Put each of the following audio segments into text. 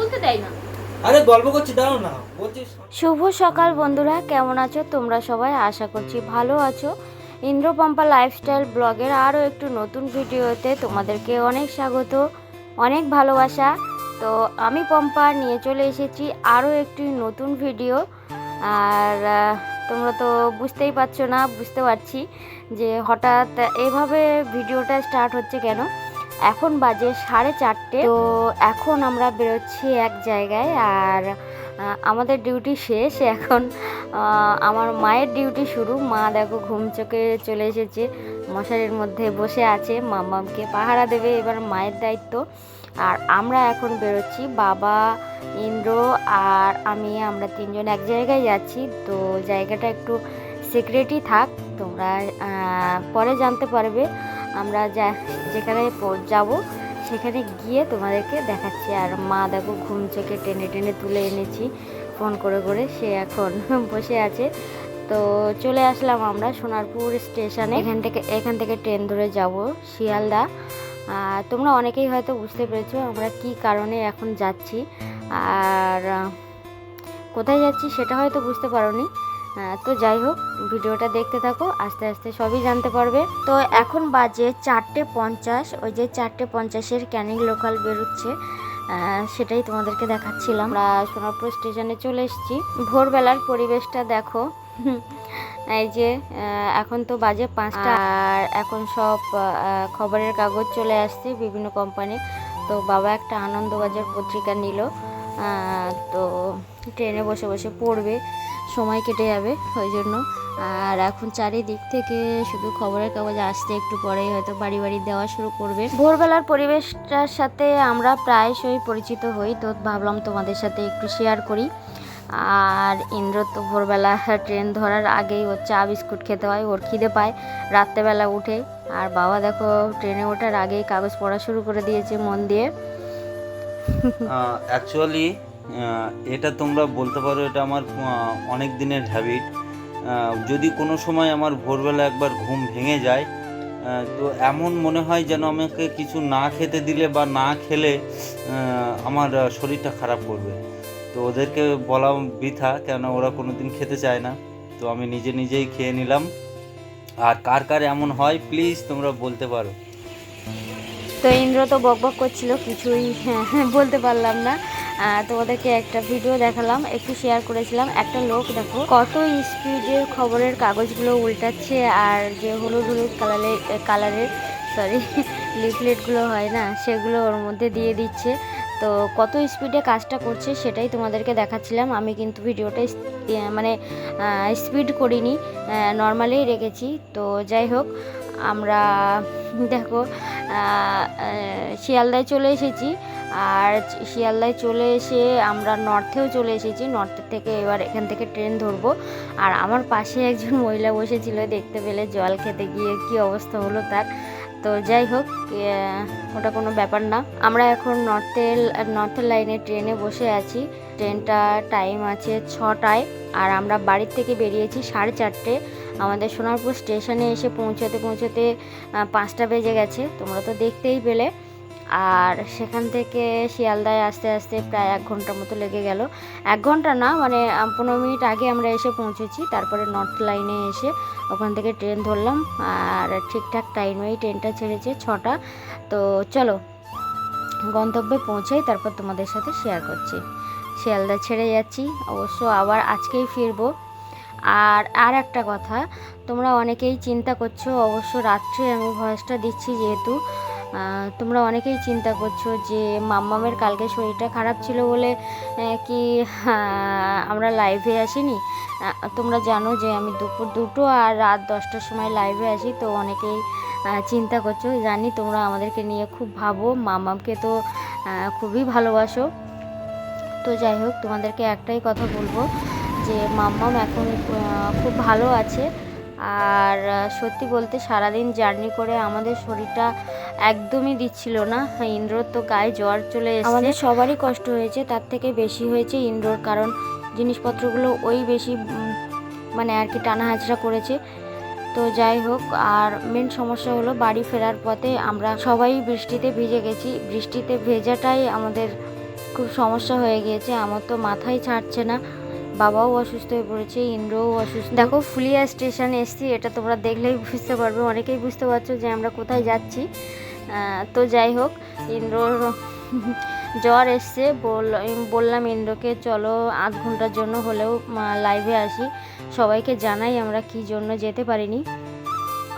বলতে দেয় না। আরে গল্প করছি দাঁড়াও না বলছিস? শুভ সকাল বন্ধুরা কেমন আছো তোমরা সবাই? আশা করছি ভালো আছো। ইন্দ্রপম্পা লাইফস্টাইল ব্লগের আরও একটু নতুন ভিডিওতে তোমাদেরকে অনেক স্বাগত অনেক ভালোবাসা। তো আমি পম্পা নিয়ে চলে এসেছি আরও একটি নতুন ভিডিও। আর তোমরা তো বুঝতেই পারছ না বুঝতে পারছি যে হঠাৎ এভাবে ভিডিওটা স্টার্ট হচ্ছে কেন। এখন বাজে সাড়ে চারটে। তো এখন আমরা বেরোচ্ছি এক জায়গায় আর আমাদের ডিউটি শেষ। এখন আমার মায়ের ডিউটি শুরু। মা দেখো ঘুম চোখে চলে এসেছে। মশারির মধ্যে বসে আছে। মাম্মামকে পাহারা দেবে এবার মায়ের দায়িত্ব। আর আমরা এখন বেরোচ্ছি। বাবা, ইন্দ্র আর আমি, আমরা তিনজন এক জায়গায় যাচ্ছি। তো জায়গাটা একটু সিক্রেটই থাক। তোমরা পরে জানতে পারবে। আমরা যা যেখানে যাব সেখানে গিয়ে তোমাদেরকে দেখাচ্ছি। আর মা দেখো ঘুম চোখে টেনে টেনে তুলে এনেছি ফোন করে করে। সে এখন বসে আছে। তো চলে আসলাম আমরা সোনারপুর স্টেশনে। এখান থেকে এখান থেকে ট্রেন ধরে যাব শিয়ালদা। আর তোমরা অনেকেই হয়তো বুঝতে পেরেছ আমরা কি কারণে এখন যাচ্ছি। আর কোথায় যাচ্ছি সেটা হয়তো বুঝতে পারোনি। আহ, তো যাই হোক, ভিডিওটা দেখতে থাকো, আস্তে আস্তে সবই জানতে পারবে। তো এখন বাজে চারটে পঞ্চাশ, ওই যে চারটে পঞ্চাশের ক্যানিং লোকাল বেরোচ্ছে সেটাই তোমাদেরকে দেখাচ্ছিলাম। আমরা সোনারপুর স্টেশনে চলে এসেছি। ভোরবেলার পরিবেশটা দেখো। এই যে এখন তো বাজে পাঁচটা, আর এখন সব খবরের কাগজ চলে আসছে বিভিন্ন কোম্পানি তো বাবা একটা আনন্দবাজার পত্রিকা নিল তো ট্রেনে বসে বসে পড়বে। সময় কেটে যাবে, ওই জন্য। আর এখন চারিদিক থেকে শুধু খবরের কাগজ আসতে একটু পরেই হয়তো বাড়ি বাড়ি দেওয়া শুরু করবে। ভোরবেলার পরিবেশটার সাথে আমরা প্রায়শই পরিচিত হই, তো ভাবলাম তোমাদের সাথে একটু শেয়ার করি। আর ইন্দ্র তো ভোরবেলা ট্রেন ধরার আগেই ওর চা বিস্কুট খেতে হয়, ওর খিদে পায়, রাত্রেবেলা উঠে। আর বাবা দেখো ট্রেনে ওঠার আগেই কাগজ পড়া শুরু করে দিয়েছে মন দিয়ে। অ্যাকচুয়ালি এটা তোমরা বলতে পারো, এটা আমার অনেক দিনের হ্যাবিট যদি কোনো সময় আমার ভোরবেলা একবার ঘুম ভেঙে যায় তো এমন মনে হয় যেন আমাকে কিছু না খেতে দিলে বা না খেলে আমার শরীরটা খারাপ করবে। তো ওদেরকে বলা বৃথা কেন ওরা কোনো দিন খেতে চায় না। তো আমি নিজে নিজেই খেয়ে নিলাম। আর কার কার এমন হয় প্লিজ তোমরা বলতে পারো। তো ইন্দ্র তো বক বক করছিল, কিছুই বলতে পারলাম না। তোমাদেরকে একটা ভিডিও দেখালাম, একটু শেয়ার করেছিলাম। একটা লোক দেখো, কত স্পিডে খবরের কাগজগুলো উল্টাচ্ছে আর যে হলুদ হলুদ কালারের কালারের সরি লিফলেটগুলো হয় না, সেগুলো ওর মধ্যে দিয়ে দিচ্ছে। তো কত স্পিডে কাজটা করছে সেটাই তোমাদেরকে দেখাচ্ছিলাম। আমি কিন্তু ভিডিওটা মানে স্পিড করিনি নর্মালেই রেখেছি। তো যাই হোক, আমরা দেখো শিয়ালদায় চলে এসেছি। আর শিয়ালদায় চলে এসে আমরা নর্থেও চলে এসেছি। নর্থের থেকে এবার এখান থেকে ট্রেন ধরবো। আর আমার পাশে একজন মহিলা বসেছিল, দেখতে পেলে জল খেতে গিয়ে কি অবস্থা হলো তার। তো যাই হোক ওটা কোনো ব্যাপার না। আমরা এখন নর্থের নর্থের লাইনে ট্রেনে বসে আছি। ট্রেনটা টাইম আছে ছটায়। আর আমরা বাড়ির থেকে বেরিয়েছি সাড়ে চারটে। আমাদের সোনারপুর স্টেশনে এসে পৌঁছাতে পৌঁছাতে পাঁচটা বেজে গেছে। তোমরা তো দেখতেই পেলে। আর সেখান থেকে শিয়ালদায় আস্তে আস্তে প্রায় এক ঘণ্টার মতো লেগে গেল। এক ঘণ্টা না মানে পনেরো মিনিট আগে আমরা এসে পৌঁছেছি, তারপরে নর্থ লাইনে এসে ওখান থেকে ট্রেন ধরলাম, আর ঠিকঠাক টাইমেই ট্রেনটা ছেড়েছে ছটা। তো চলো, গন্তব্যে পৌঁছাই তারপর তোমাদের সাথে শেয়ার করছি। শিয়ালদা ছেড়ে যাচ্ছি, অবশ্য আবার আজকেই ফিরবো। আর আর একটা কথা, তোমরা অনেকেই চিন্তা করছ, অবশ্য রাত্রে আমি ভয়েসটা দিচ্ছি যেহেতু তোমরা অনেকেই চিন্তা করছ যে মাম্মামের কালকে শরীরটা খারাপ ছিল বলে কি আমরা লাইভে আসিনি? তোমরা জানো যে আমি দুপুর দুটো আর রাত দশটার সময় লাইভে আসি, তো অনেকেই চিন্তা করছ। জানি তোমরা আমাদেরকে নিয়ে খুব ভাবো, মাম্মামকে তো খুবই ভালোবাসো। তো যাই হোক, তোমাদেরকে একটাই কথা বলব যে মাম্মাম এখন খুব ভালো আছে। আর সত্যি বলতে সারাদিন জার্নি করে আমাদের শরীরটা একদমই দিচ্ছিল না। ইন্দ্রর তো গায়ে জ্বর চলে এসেছে। আমাদের সবারই কষ্ট হয়েছে, তার থেকে বেশি হয়েছে ইন্দ্রর, কারণ জিনিসপত্রগুলো ওই বেশি মানে আর কি টানা হাজরা করেছে। তো যাই হোক, আর মেন সমস্যা হলো বাড়ি ফেরার পথে আমরা সবাই বৃষ্টিতে ভিজে গেছি। বৃষ্টিতে ভেজাটাই আমাদের খুব সমস্যা হয়ে গিয়েছে। আমার তো মাথায় ছাড়ছে না। বাবাও অসুস্থ হয়ে পড়েছে, ইন্দ্রও অসুস্থ। দেখো, ফুলিয়া স্টেশন এসছি, এটা তোমরা দেখলেই বুঝতে পারবে। অনেকেই বুঝতে পারছ যে আমরা কোথায় যাচ্ছি। তো যাই হোক ইন্দ্রর জ্বর এসছে, বল- বললাম ইন্দ্রকে, চলো আধ ঘণ্টার জন্য হলেও লাইভে আসি। সবাইকে জানাই আমরা কি জন্য যেতে পারিনি।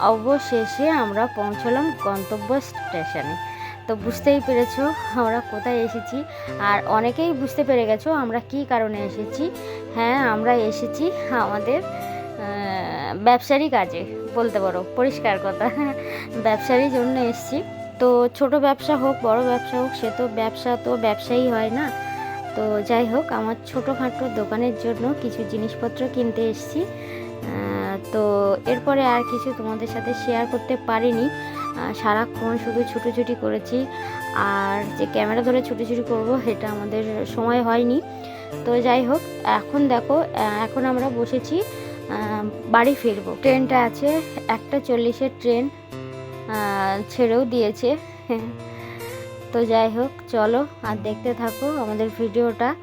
অবশেষে আমরা পৌঁছলাম গন্তব্য স্টেশনে। তো বুঝতেই পেরেছ আমরা কোথায় এসেছি। আর অনেকেই বুঝতে পেরে গেছো আমরা কি কারণে এসেছি। হ্যাঁ আমরা এসেছি আমাদের ব্যবসারই কাজে, বলতে পারো, পরিষ্কার কথা। ব্যবসারই জন্য এসেছি। তো ছোট ব্যবসা হোক, বড় ব্যবসা হোক, সে তো ব্যবসা তো ব্যবসায়ী হয় না। তো যাই হোক, আমার ছোটোখাটো দোকানের জন্য কিছু জিনিসপত্র কিনতে এসেছি। তো এরপরে আর কিছু তোমাদের সাথে শেয়ার করতে পারিনি। সারাক্ষণ শুধু ছুটোছুটি করেছি। আর যে ক্যামেরা ধরে ছুটোছুটি করব সেটা আমাদের সময় হয়নি। তো যাই হোক, এখন দেখো এখন আমরা বসেছি বাড়ি ফিরবো। ট্রেনটা আছে, একটা চল্লিশের ট্রেন। ছেড়েও দিয়েছে। তো যাই হোক, চলো আর দেখতে থাকো আমাদের ভিডিওটা।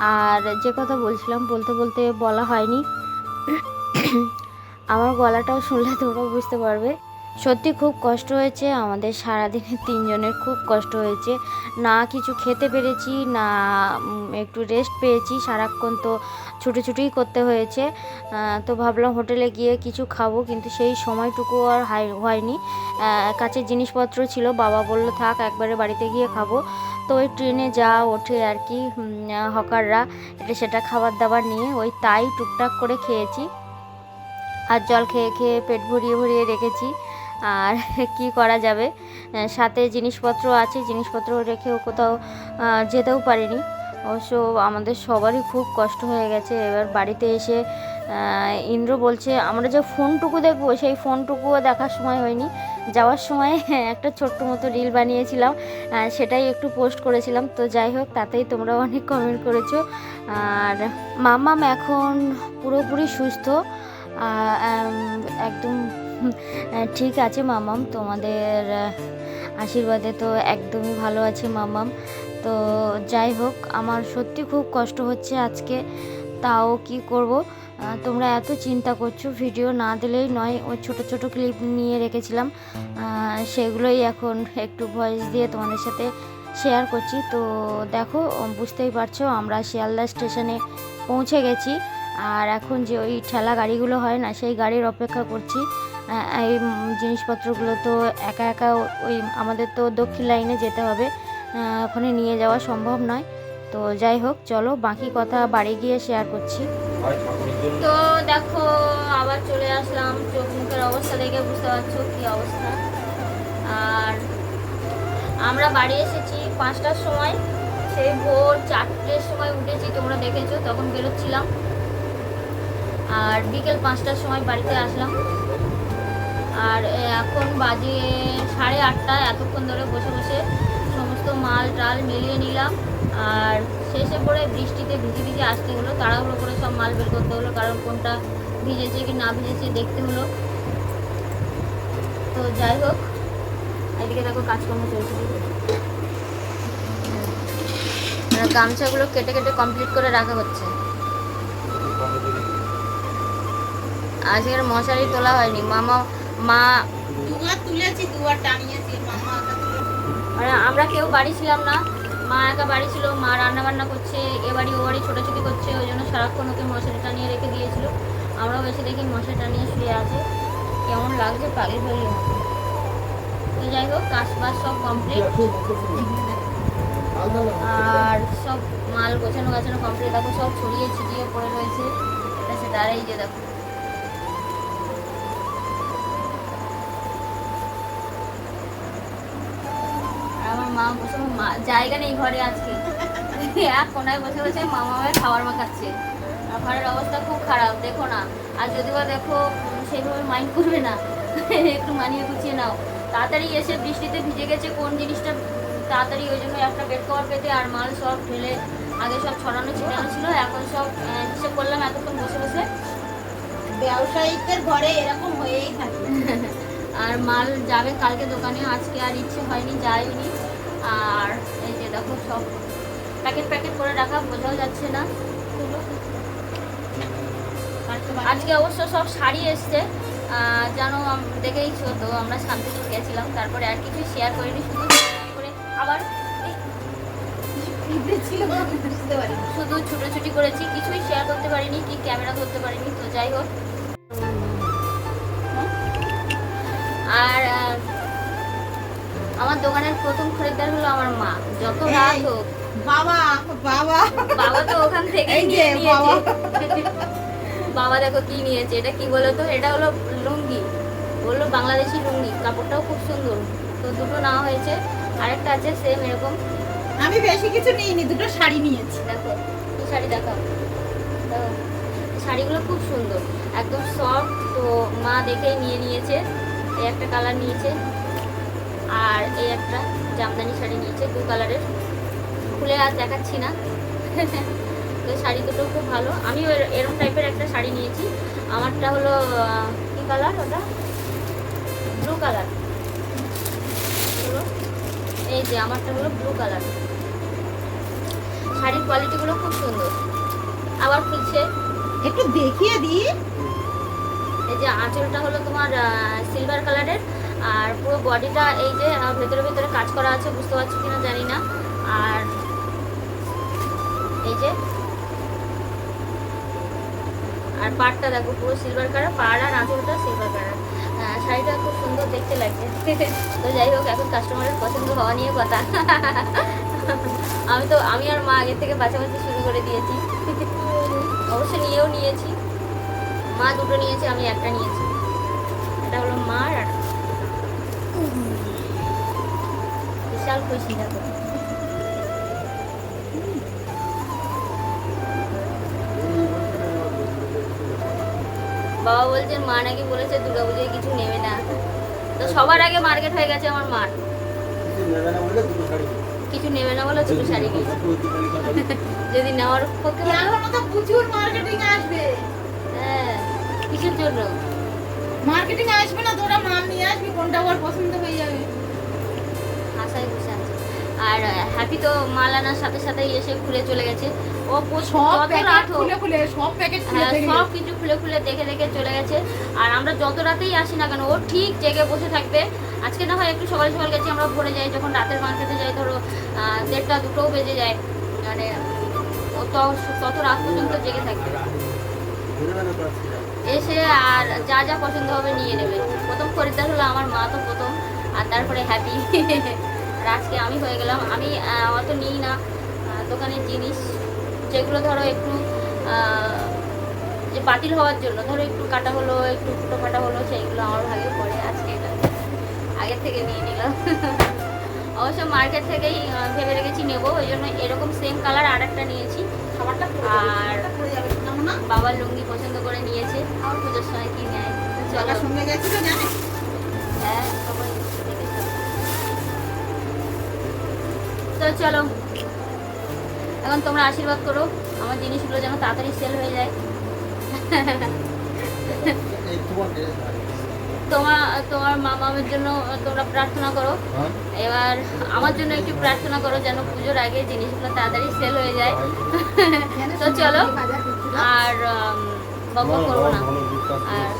আর যে কথা বলছিলাম, বলতে বলতে বলা হয়নি। আমার গলাটাও শুনলে তোমরা বুঝতে পারবে। সত্যি খুব কষ্ট হয়েছে, আমাদের সারাদিনে তিনজনের খুব কষ্ট হয়েছে। না কিছু খেতে পেরেছি, না একটু রেস্ট পেয়েছি সারাক্ষণ। তো ছুটোছুটিই করতে হয়েছে। তো ভাবলাম হোটেলে গিয়ে কিছু খাব, কিন্তু সেই সময়টুকু আর হয়নি। কাছের জিনিসপত্র ছিল, বাবা বলল, থাক, একবারে বাড়িতে গিয়ে খাব। তো ওই ট্রেনে যা ওঠে আর কি হকাররা, এটা সেটা খাবার দাবার নিয়ে, ওই তাই টুকটাক করে খেয়েছি। আর জল খেয়ে খেয়ে পেট ভরিয়ে ভরিয়ে রেখেছি। আর কি করা যাবে? সাথে জিনিসপত্র আছে, জিনিসপত্র রেখেও কোথাও যেতেও পারিনি। অবশ্য আমাদের সবারই খুব কষ্ট হয়ে গেছে। এবার বাড়িতে এসে ইন্দ্র বলছে, আমরা যে ফোনটুকু দেখব, সেই ফোনটুকুও দেখার সময় হয়নি। যাওয়ার সময় একটা ছোট্ট মতো রিল বানিয়েছিলাম সেটাই একটু পোস্ট করেছিলাম। তো যাই হোক, তাতেই তোমরা অনেক কমেন্ট করেছ। আর মামাম এখন পুরোপুরি সুস্থ। একদম ঠিক আছে মামাম। তোমাদের আশীর্বাদে তো একদমই ভালো আছে মামাম। তো যাই হোক, আমার সত্যি খুব কষ্ট হচ্ছে আজকে। তাও কি করব? তোমরা এত চিন্তা করছ ভিডিও না দিলেই নয়। ওই ছোট ছোট ক্লিপ নিয়ে রেখেছিলাম। সেগুলোই এখন একটু ভয়েস দিয়ে তোমাদের সাথে শেয়ার করছি। তো দেখো, বুঝতেই পারছ, আমরা শিয়ালদা স্টেশনে পৌঁছে গেছি। আর এখন যে ওই ঠেলা গাড়িগুলো হয় না, সেই গাড়ির অপেক্ষা করছি। এই জিনিসপত্রগুলো তো একা একা ওই আমাদের তো দক্ষিণ লাইনে যেতে হবে। ওখানে নিয়ে যাওয়া সম্ভব নয়। তো যাই হোক, চলো বাকি কথা বাড়ি গিয়ে শেয়ার করছি। তো দেখো, আবার চলে আসলাম। চোখ মুখের অবস্থা দেখে বুঝতে পারছ কি অবস্থা। আর আমরা বাড়ি এসেছি পাঁচটার সময়। সেই ভোর চারটের সময় উঠেছি, তোমরা দেখেছ, তখন বেরোচ্ছিলাম। আর বিকেল পাঁচটার সময় বাড়িতে আসলাম। আর এখন বাজে সাড়ে আটটা এতক্ষণ ধরে বসে বসে মাল টাল মিলিয়ে নিলাম। আর শেষে পড়ে বৃষ্টিতে ভিজে ভিজে আসতে হলো, তাড়াহুড়ো করে সব মাল বের করতে হলো, কারণ কোনটা ভিজেছে কি না ভিজেছে দেখতে হলো। তো যাই হোক, এদিকে দেখো কাজকর্ম চলছে। গামছাগুলো কেটে কেটে কমপ্লিট করে রাখা হচ্ছে। আজকের মশারি তোলা হয়নি, মামা, মা দুয়ার তুলেছি দুয়ার টানিয়েছি, মামা তুলে- মানে আমরা কেউ বাড়ি ছিলাম না। মা একা বাড়ি ছিল, মা রান্না বান্না করছে, এ বাড়ি, ও বাড়ি ছোটাছুটি করছে, ওই জন্য সারাক্ষণ ওকে মশারি টানিয়ে রেখে দিয়েছিল। আমরাও এসে দেখি মশারি টানিয়ে শুয়ে আছে। কেমন লাগছে পাগল পাগলি তো যাই হোক কাজ বাজ সব কমপ্লিট আর সব মাল গোছানো গাছানো কমপ্লিট দেখো সব ছড়িয়ে ছিটিয়ে পড়ে রয়েছে। সেটা এই যে দেখো। মা বসে মা জায়গা নেই ঘরে আজকে। এক কোনায় বসে বসে মামা মায়ের খাবার মাখাচ্ছে। আর ঘরের অবস্থা খুব খারাপ দেখো না। আর যদি বা দেখো সেইভাবে মাইন্ড করবে না একটু মানিয়ে গুছিয়ে নাও। তাড়াতাড়ি এসে বৃষ্টিতে ভিজে গেছে কোন জিনিসটা তাড়াতাড়ি ওই জন্য একটা বেড কভার পেতে আর মাল সব ঢেলে আগে সব ছড়ানো ছিটানো ছিল এখন সব হিসেব করলাম এতক্ষণ বসে বসে ব্যবসায়িকদের ঘরে এরকম হয়েই থাকে। আর মাল যাবে কালকে দোকানে আজকে আর ইচ্ছে হয়নি যাইনি আর এই যে দেখো সব প্যাকেট প্যাকেট করে রাখা, বোঝাও যাচ্ছে না। আজকে অবশ্য সব শাড়ি এসছে। আম- দেখেইছো তো, আমরা শান্তিপুর গেছিলাম, তারপরে আর কিছু শেয়ার করিনি, শুধু করে আবার শুধু ছুটোছুটি করেছি, কিছুই শেয়ার করতে পারিনি, কি ক্যামেরা করতে পারিনি, তো যাই হোক। দোকানের প্রথম খরিদ্দার হলো আমার মা। যত রাত হোক। বাবা বাবা। বাবা তো ওখান থেকে নিয়ে নিয়েছে। বাবা। দেখো কি নিয়েছে এটা কি বলতো এটা হলো লুঙ্গি। বলল বাংলাদেশি লুঙ্গি কাপড়টাও খুব সুন্দর। তো দুটো নেওয়া হয়েছে। আরেকটা আছে সেম এরকম। আমি বেশি কিছু নিইনি দুটো শাড়ি নিয়েছি। দেখো এই শাড়ি দেখাও। দেখো, শাড়িগুলো খুব সুন্দর। একদম সফট তো মা দেখেই নিয়ে নিয়েছে। এই একটা কালার নিয়েছে। আর এই একটা জামদানি শাড়ি নিয়েছে দু কালারের খুলে আর দেখাচ্ছি না। তো শাড়ি দুটো খুব ভালো। আমি এর- এরকম টাইপের একটা শাড়ি নিয়েছি। আমারটা হলো কি কালার ওটা? ব্লু কালার এই যে আমারটা হলো ব্লু কালার শাড়ির কোয়ালিটিগুলো খুব সুন্দর। আবার খুলছে। একটু দেখিয়ে দিই। এই যে আঁচলটা হলো তোমার সিলভার কালারের আর পুরো বডিটা এই যে ভেতরে ভেতরে কাজ করা আছে, বুঝতে পারছ কিনা জানি না। আর এই যে, আর পাড়টা দেখো, পুরো সিলভার কালার পাড় আর আঁচলটা সিলভার কালার শাড়িটা খুব সুন্দর দেখতে লাগছে তো যাই হোক, এখন কাস্টমারের পছন্দ হওয়া নিয়ে কথা। আমি তো, আমি আর মা আগের থেকে বাছাবাছি শুরু করে দিয়েছি। অবশ্য নিয়েও নিয়েছি। মা দুটো নিয়েছে, আমি একটা নিয়েছি। এটা হলো মার আর বিশাল খুশি দেখো বাবা বলছে মা নাকি বলেছে দুর্গা পুজোয় কিছু নেবে না। তো সবার আগে মার্কেট হয়ে গেছে আমার মার। কিছু নেবে না বলে দুটো শাড়ি নিয়েছে যদি নেওয়ার পক্ষে প্রচুর মার্কেটিং আসবে? হ্যাঁ কিসের জন্য? মার্কেটিং আসবে না তোরা মাল নিয়ে আসবি কোনটা ওর পছন্দ হয়ে যাবে। আর হ্যাপি তো মাল আনার সাথে সাথে এসে খুলে চলে গেছে। ও সব রাত খুলে খুলে সব প্যাকেট সব কিছু খুলে খুলে দেখে দেখে চলে গেছে। আর আমরা যত রাতেই আসি না কেন ও ঠিক জেগে বসে থাকবে। আজকে না হয় একটু সকাল সকাল গেছি আমরা ভরে যাই যখন রাতের মার্কেটে যাই ধরো দেড়টা দুটোও বেজে যায়। মানে ও তো- তত রাত পর্যন্ত জেগে থাকবে। এসে আর যা যা পছন্দ হবে নিয়ে নেবে। প্রথম খরিদ্দার হলো আমার মা তো প্রথম আর তারপরে হ্যাপি। আজকে আমি হয়ে গেলাম। আমি অত নিই না দোকানের জিনিস। যেগুলো ধরো একটু যে বাতিল হওয়ার জন্য ধরো একটু কাটা হলো একটু ফুটো ফাটা হলো সেইগুলো আমার ভাগে পড়ে আজকে। এটা আগের থেকে নিয়ে নিলাম। অবশ্য মার্কেট থেকেই ভেবে রেখেছি নেব ওই জন্য এরকম সেম কালার আর একটা নিয়েছি। খাবারটা আর বাবার লুঙ্গি পছন্দ করে নিয়েছে আমার পুজোর সময় কি নেয় তো চলো। জগার সঙ্গে গেছিল জানে হ্যাঁ। তো চলো। এখন তোমরা আশীর্বাদ করো আমার জিনিসগুলো যেন তাড়াতাড়ি সেল হয়ে যায়। তোমার তোমার মা মামের জন্য তোমরা প্রার্থনা করো। এবার আমার জন্য একটু প্রার্থনা করো যেন পুজোর আগে জিনিসগুলো তাড়াতাড়ি সেল হয়ে যায়। তো চলো আর বক করব না। আর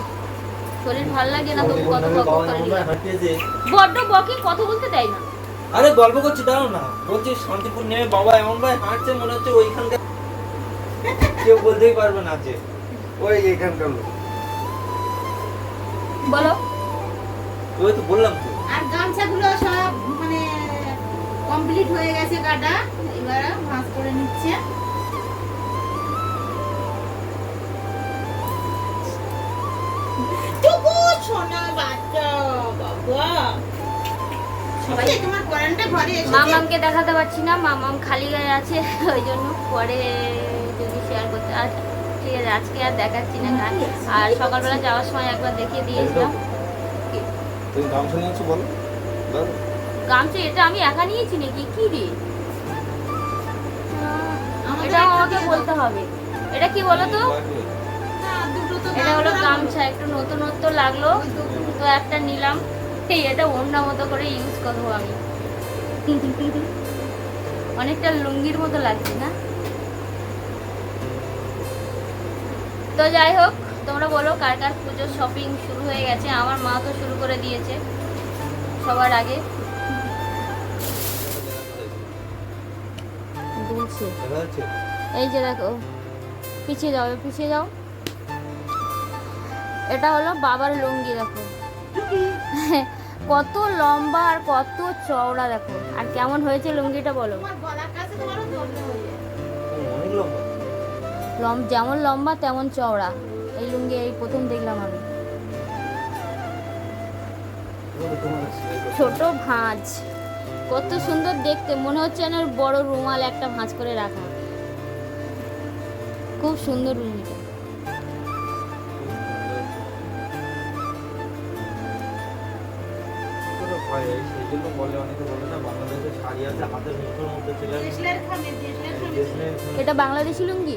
শরীর ভালো লাগে না তবু কত বক করে বড্ড বকে কথা বলতে দেয় না। আরে গল্প করছি দাঁড়াও না। বলছি শান্তিপুর নেমে বাবা এমন ভাই হাঁটছে মনে হচ্ছে ওইখানকার কেউ বলতেই পারবে না যে ওই এখানকার লোক। বলো। ওই তো বললাম তো। আর গামছাগুলো সব মানে কমপ্লিট হয়ে গেছে কাটা। এবার ভাঁজ করে নিচ্ছে। টুকু সোনা বাচ্চা বাবা। মামামকে দেখাতে পারছি না মামাম খালি গায়ে আছে ওই জন্য পরে যদি শেয়ার করতে আর ঠিক আছে আজকে আর দেখাচ্ছি না আর- আর সকালবেলা যাওয়ার সময় একবার দেখিয়ে দিয়েছিলাম। গামছা এটা আমি একা নিয়েছি নাকি? কি রে? আমাদের এটা আমাকে বলতে হবে। এটা কি বলো তো? না, দুটো তো এটা হলো গামছা। একটু নতুনত্ব লাগল। তো একটা নিলাম। এই এটা অন্য মতো করে ইউজ করব আমি। অনেকটা লুঙ্গির মতো লাগছে না? তো যাই হোক তোমরা বলো কার কার পুজোর শপিং শুরু হয়ে গেছে? আমার মা তো শুরু করে দিয়েছে সবার আগে। এই যে দেখো পিছিয়ে যাও পিছিয়ে যাও। এটা হলো বাবার লুঙ্গি দেখো। কত লম্বা আর কত চওড়া দেখো। আর কেমন হয়েছে লুঙ্গিটা বলো? হয়ে লম যেমন লম্বা তেমন চওড়া। এই লুঙ্গি এই প্রথম দেখলাম আমি। ছোট ভাঁজ। কত সুন্দর দেখতে। মনে হচ্ছে যেন বড় রুমাল একটা ভাঁজ করে রাখা। খুব সুন্দর লুঙ্গিটা হয়, সেই জন্য বলে অনেকে বলে না বাংলাদেশের শাড়ি আছে হাতের মুঠোর মধ্যে খানে এটা বাংলাদেশি লুঙ্গি?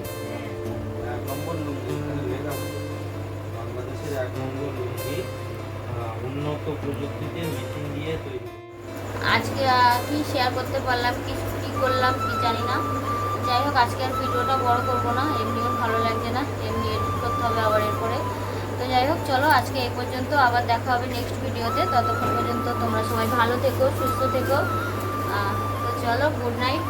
এক নম্বর লুঙ্গি লেখা বাংলাদেশের এক নম্বর লুঙ্গি উন্নত প্রযুক্তিতে মেশিন দিয়ে তৈরি। আজকে কি শেয়ার করতে পারলাম কি কি করলাম কি জানি না। যাই হোক আজকে আর ভিডিওটা বড় করব না এমনিও ভালো লাগছে না এমনি এডিট করতে হবে আবার এরপরে। তো যাই হোক চলো আজকে এই পর্যন্ত আবার দেখা হবে নেক্সট ভিডিওতে ততক্ষণ পর্যন্ত তোমরা সবাই ভালো থেকো সুস্থ থেকো। তো চলো গুড নাইট